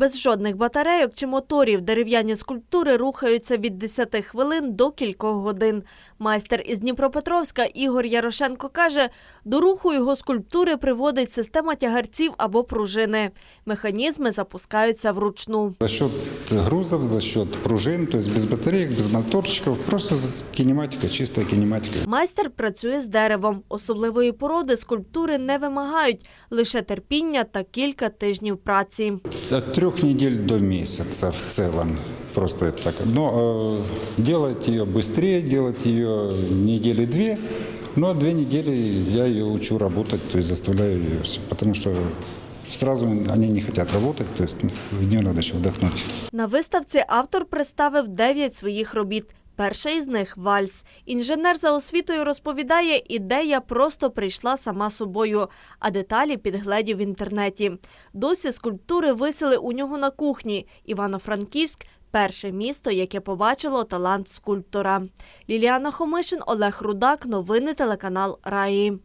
Без жодних батарейок чи моторів дерев'яні скульптури рухаються від 10 хвилин до кількох годин. Майстер із Дніпропетровська Ігор Ярошенко каже, до руху його скульптури приводить система тягарців або пружини. Механізми запускаються вручну. За счет грузов, за счет пружин, то есть без батареек, без моторчиков, просто кинематика, чистая кинематика. Майстер працює з деревом. Особливої породи скульптури не вимагають, лише терпіння та кілька тижнів праці. От трех недель до месяца в целом. Просто это так. Но э, делать ее быстрее, делать ее недели две. Но две недели я ее учу работать, то есть заставляю ее все. Потому что сразу они не хотят работать, то есть ну, в нее надо еще вдохнуть. На виставці автор представив дев'ять своїх робіт. Перша із них вальс. Інженер за освітою розповідає, ідея просто прийшла сама собою, а деталі підгледів в інтернеті. Досі скульптури висіли у нього на кухні. Івано-Франківськ перше місто, яке побачило талант скульптора. Ліліана Хомишин, Олег Рудак. Новини телеканал Раї.